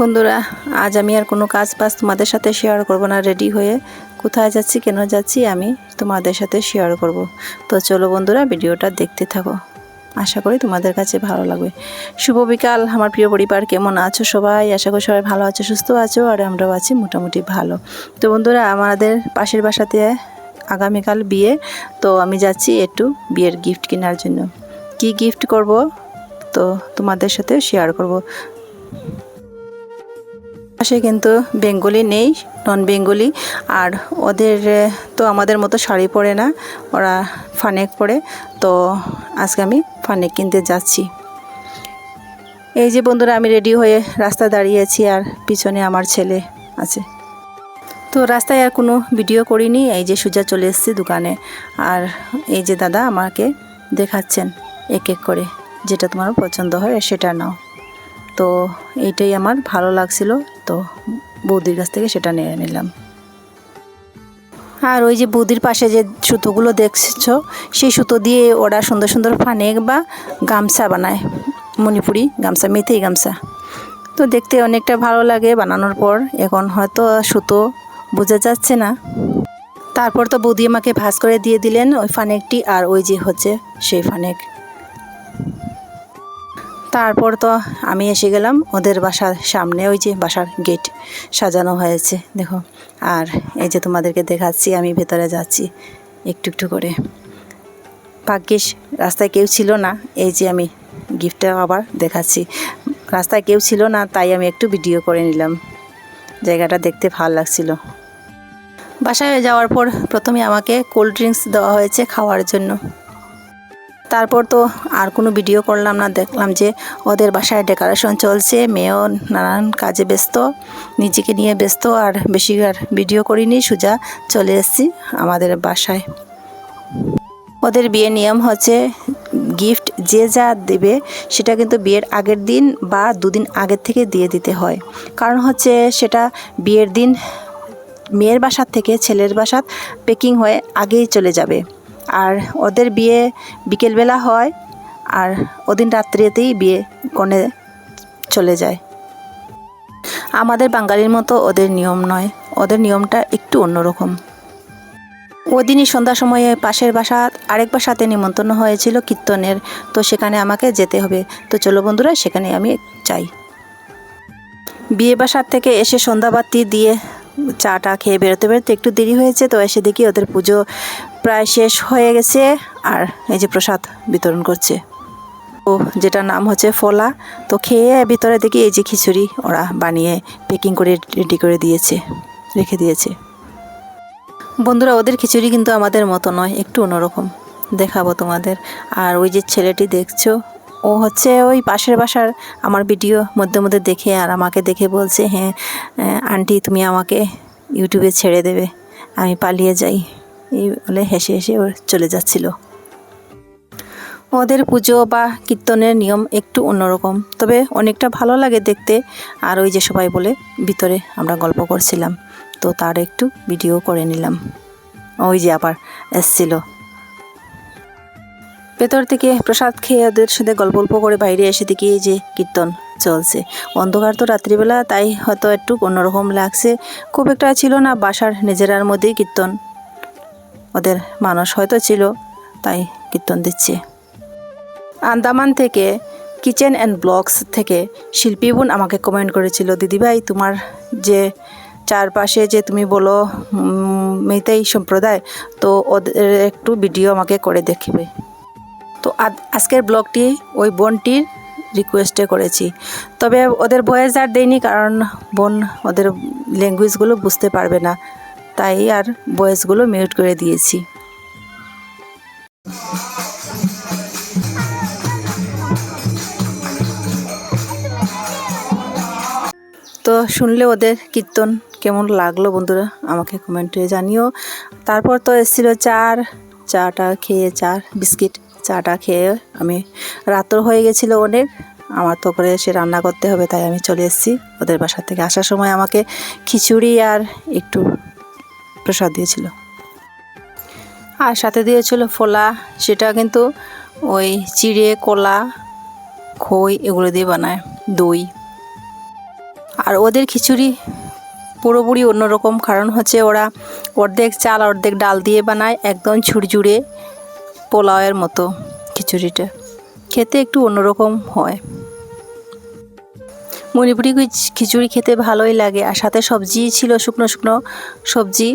বন্ধুরা, আজ আমি আর কোনো কাজ বাজ তোমাদের সাথে শেয়ার করব না। রেডি হয়ে কোথায় যাচ্ছি, কেন যাচ্ছি, আমি তোমাদের সাথে শেয়ার করব। তো চলো বন্ধুরা, ভিডিওটা দেখতে থাকো। আশা করি তোমাদের কাছে ভালো লাগবে। শুভ বিকাল, আমার প্রিয় পরিবার, কেমন আছো সবাই? আশা করি সবাই ভালো আছো, সুস্থ আছো, আর আমরাও আছি মোটামুটি ভালো। তো বন্ধুরা, আমাদের পাশের বাসাতে আগামীকাল বিয়ে, তো আমি যাচ্ছি একটু বিয়ের গিফট কেনার জন্য। কি গিফট করব? তো তোমাদের সাথে শেয়ার করব। পাশে কিন্তু বেঙ্গলি নেই নন বেঙ্গলি আর ওদের তো আমাদের মতো শাড়ি পরে না, ওরা ফানেক পরে, তো আজকে আমি ফানেক কিনতে যাচ্ছি। এই যে বন্ধুরা, আমি রেডি হয়ে রাস্তা দাঁড়িয়েছি আর পিছনে আমার ছেলে আছে। তো রাস্তায় আর কোনো ভিডিও করিনি, এই যে সোজা চলে এসেছি দোকানে, আর এই যে দাদা আমাকে দেখাচ্ছেন এক এক করে, যেটা তোমার পছন্দ হয় সেটা নাও। তো এইটাই আমার ভালো লাগছিল তো বৌদির কাছ থেকে সেটা নিয়ে নিলাম। আর ওই যে বৌদির পাশে যে সুতোগুলো দেখছ, সেই সুতো দিয়ে ওরা সুন্দর সুন্দর ফানেক বা গামছা বানায়। মণিপুরি গামছা মেথেই গামছা। তো দেখতে অনেকটা ভালো লাগে বানানোর পর। এখন হয়তো সুতো বোঝা যাচ্ছে না। তারপর তো বৌদি আমাকে ভাজ করে দিয়ে দিলেন ওই ফানেকটি আর ওই যে হচ্ছে সেই ফানেক। তারপর তো আমি এসে গেলাম ওদের বাসার সামনে, ওই যে বাসার গেট সাজানো হয়েছে, দেখো। আর এই যে তোমাদেরকে দেখাচ্ছি, আমি ভেতরে যাচ্ছি একটু একটু করে। ভাগ্যিস রাস্তায় কেউ ছিল না, এই যে আমি গিফটটা আবার দেখাচ্ছি। রাস্তায় কেউ ছিল না, তাই আমি একটু ভিডিও করে নিলাম। জায়গাটা দেখতে ভালো লাগছিল। বাসায় যাওয়ার পর প্রথমে আমাকে কোল্ড ড্রিঙ্কস দেওয়া হয়েছে খাওয়ার জন্য। তারপর তো আর কোনো ভিডিও করলাম না। দেখলাম যে ওদের বাসায় ডেকোরেশন চলছে। মেয়েও নানান কাজে ব্যস্ত, নিজেকে নিয়ে ব্যস্ত আর বেশি আর ভিডিও করিনি। সোজা চলে এসেছি আমাদের বাসায়। ওদের বিয়ে নিয়ম হচ্ছে গিফট যে যা দেবে সেটা কিন্তু বিয়ের আগের দিন বা দুদিন আগের থেকে দিয়ে দিতে হয়। কারণ হচ্ছে সেটা বিয়ের দিন মেয়ের বাসার থেকে ছেলের বাসাত পেকিং হয়ে আগেই চলে যাবে। আর ওদের বিয়ে বিকেলবেলা হয় আর ওদিন রাত্রিতেই বিয়ে কনে চলে যায়। আমাদের বাঙালির মতো ওদের নিয়ম নয়, ওদের নিয়মটা একটু অন্যরকম। ওদিনই সন্ধ্যার সময়ে পাশের বাসা, আরেক বাসাতে নিমন্ত্রণ হয়েছিল কীর্তনের, তো সেখানে আমাকে যেতে হবে। তো চলো বন্ধুরা, সেখানে আমি চাই বিয়ে বাসার থেকে এসে সন্ধ্যাবাতি দিয়ে চাটা খেয়ে বেরোতে বেরোতে একটু দেরি হয়েছে, তো এসে দেখি ওদের পুজো প্রায় শেষ হয়ে গেছে। আর এই যে প্রসাদ বিতরণ করছে। ও যেটা নাম হচ্ছে ফলা, তো খেয়ে ভিতরে দেখি এই যে খিচুড়ি ওরা বানিয়ে প্যাকিং করে রেডি করে দিয়েছে, রেখে দিয়েছে। বন্ধুরা, ওদের খিচুড়ি কিন্তু আমাদের মতো নয়, একটু অন্যরকম। দেখাবো তোমাদের। আর ওই যে ছেলেটি দেখছ ও হচ্ছে ওই পাশের বাসার আমার ভিডিও মধ্যে মধ্যে দেখে আর আমাকে দেখে বলছে হ্যাঁ আন্টি তুমি আমাকে ইউটিউবে ছেড়ে দেবে, আমি পালিয়ে যাই। এই বলে হেসে হেসে ও চলে যাচ্ছিল। ওদের পুজো বা কীর্তনের নিয়ম একটু অন্যরকম, তবে অনেকটা ভালো লাগে দেখতে। আর ওই যে সবাই বলে, ভিতরে আমরা গল্প করছিলাম, তো তার একটু ভিডিও করে নিলাম। ওই যে আবার এসছিল। ভেতর থেকে প্রসাদ খেয়ে ওদের সাথে গল্প গল্প করে বাইরে এসে দেখি যে কীর্তন চলছে। অন্ধকার তো রাত্রিবেলা তাই হয়তো একটু অন্যরকম লাগছে। খুব একটা ছিল না বাসার নিজেরার মধ্যেই কীর্তন। ওদের মানুষ হয়তো ছিল তাই কীর্তন দিচ্ছে। আন্দামান থেকে কিচেন অ্যান্ড ব্লগস থেকে শিল্পী বোন আমাকে কমেন্ট করেছিল দিদিভাই তোমার যে চারপাশে যে তুমি বলো উম, সম্প্রদায় তো ওদের একটু ভিডিও আমাকে করে দেখিবে। তো আজকের ব্লগটি ওই বোনটির রিকোয়েস্টে করেছি। তবে ওদের ভয়েস আর দেয়নি কারণ বোন ওদের ল্যাঙ্গুয়েজগুলো বুঝতে পারবে না। তাই আর ভয়েসগুলো মিউট করে দিয়েছি। তো শুনলে ওদের কীর্তন কেমন লাগল বন্ধুরা আমাকে কমেন্টে জানিও। তারপর তো এসেছিল চার, চাটা খেয়ে চা বিস্কিট। চাটা খেয়ে আমি রাতও হয়ে গেছিল অনেক আমার তো করে এসে রান্না করতে হবে, তাই আমি চলে এসেছি ওদের বাসা থেকে। আসার সময় আমাকে খিচুড়ি আর একটু প্রসাদ দিয়েছিল। আর সাথে দিয়েছিল ফোলা, সেটা কিন্তু ওই চিড়ে, কলা, খই এগুলো দিয়ে বানায়, দই। আর ওদের খিচুড়ি পুরোপুরি অন্যরকম, কারণ হচ্ছে ওরা অর্ধেক চাল, অর্ধেক ডাল দিয়ে বানায়, একদম ঝুরঝুরে। পোলাওয়ের মতো খিচুড়িটা। খেতে একটু অন্যরকম হয়। মণিপুরি খিচুড়ি খেতে ভালোই লাগে আর সাথে সবজি ছিল শুকনো শুকনো সবজি।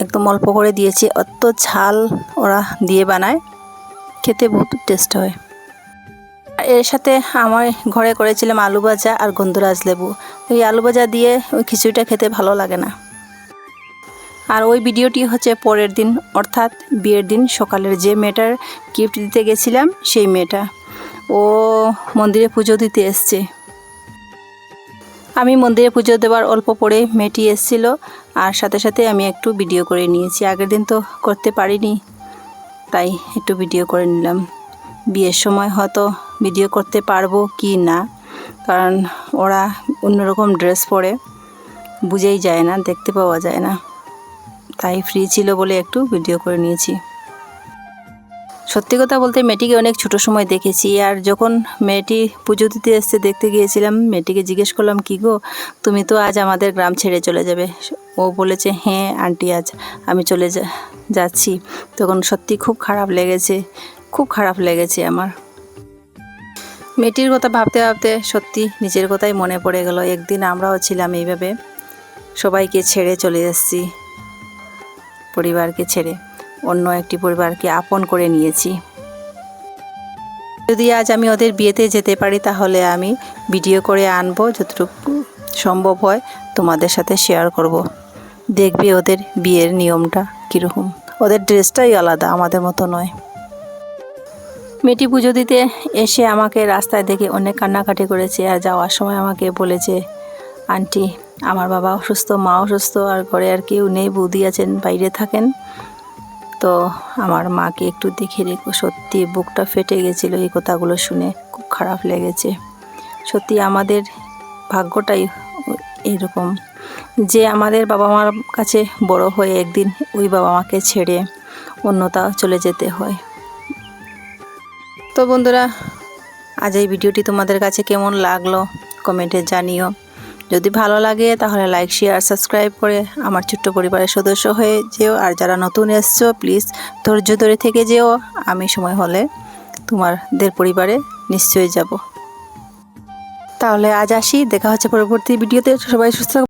একদম অল্প করে দিয়েছে। অত ঝাল ওরা দিয়ে বানায়। খেতে বহুত টেস্ট হয়। এর সাথে আমার ঘরে করেছিলাম আলু ভাজা আর গন্ধরাজ লেবু। এই আলু ভাজা দিয়ে ওই খিচুড়িটা খেতে ভালো লাগে না। আর ওই ভিডিওটি হচ্ছে পরের দিন, অর্থাৎ বিয়ের দিন সকালের যে মেয়েটার গিফট দিতে গেছিলাম, সেই মেয়েটা। ও মন্দিরে পুজো দিতে এসছে। আমি মন্দিরে পুজো দেওয়ার অল্প পরে মেয়েটি এসেছিল, আর সাথে সাথে আমি একটু ভিডিও করে নিয়েছি। আগের দিন তো করতে পারিনি, তাই একটু ভিডিও করে নিলাম। বিয়ের সময় হয়তো ভিডিও করতে পারব কি না, কারণ ওরা অন্যরকম ড্রেস পরে, বুঝেই যায় না, দেখতে পাওয়া যায় না। তাই ফ্রি ছিল বলে একটু ভিডিও করে নিয়েছি। সত্যি কথা বলতে মেয়েটিকে অনেক ছোটো সময় দেখেছি আর যখন মেয়েটি পুজো দিতে এসছে দেখতে গিয়েছিলাম, মেয়েটিকে জিজ্ঞেস করলাম, কি গো, তুমি তো আজ আমাদের গ্রাম ছেড়ে চলে যাবে? ও বলেছে হ্যাঁ আন্টি, আজ আমি চলে যাচ্ছি। তখন সত্যি খুব খারাপ লেগেছে, খুব খারাপ লেগেছে আমার। মেয়েটির কথা ভাবতে ভাবতে সত্যি নিজের কথাই মনে পড়ে গেল, একদিন আমরাও ছিলাম এইভাবে, সবাইকে ছেড়ে চলে এসেছি পরিবারকে ছেড়ে অন্য একটি পরিবারকে আপন করে নিয়েছি। যদি আজ আমি ওদের বিয়েতে যেতে পারি, তাহলে আমি ভিডিও করে আনব, যতটুকু সম্ভব হয় তোমাদের সাথে শেয়ার করব। দেখবে ওদের বিয়ের নিয়মটা কীরকম। ওদের ড্রেসটাই আলাদা, আমাদের মতো নয়। মেয়েটি পুজো দিতে এসে আমাকে রাস্তায় দেখে অনেক কান্নাকাটি করেছে আর যাওয়ার সময় আমাকে বলেছে, আন্টি আমার বাবা অসুস্থ, মা অসুস্থ, আর ঘরে আর কেউ নেই, বৌদি আছেন, বাইরে থাকেন। তো আমার মাকে একটু দেখে রেখো, সত্যি বুকটা ফেটে গেছিল এই কথাগুলো শুনে, খুব খারাপ লেগেছে। সত্যি আমাদের ভাগ্যটাই এরকম, যে আমাদের বাবা মার কাছে বড় হয়ে একদিন ওই বাবা মাকে ছেড়ে অন্যতা চলে যেতে হয়। তো বন্ধুরা, আজ এই ভিডিওটি তোমাদের কাছে কেমন লাগল? কমেন্টে জানিও। যদি ভালো লাগে, তাহলে লাইক শেয়ার সাবস্ক্রাইব করে আমার ছোট্ট পরিবারের সদস্য হয়ে যেও। আর যারা নতুন এসছো প্লিজ ধৈর্য ধরে থেকে যেও। আমি সময় হলে তোমাদের পরিবারে নিশ্চয়ই যাব। তাহলে আজ আসি, দেখা হচ্ছে পরবর্তী ভিডিওতে সবাই সুস্থ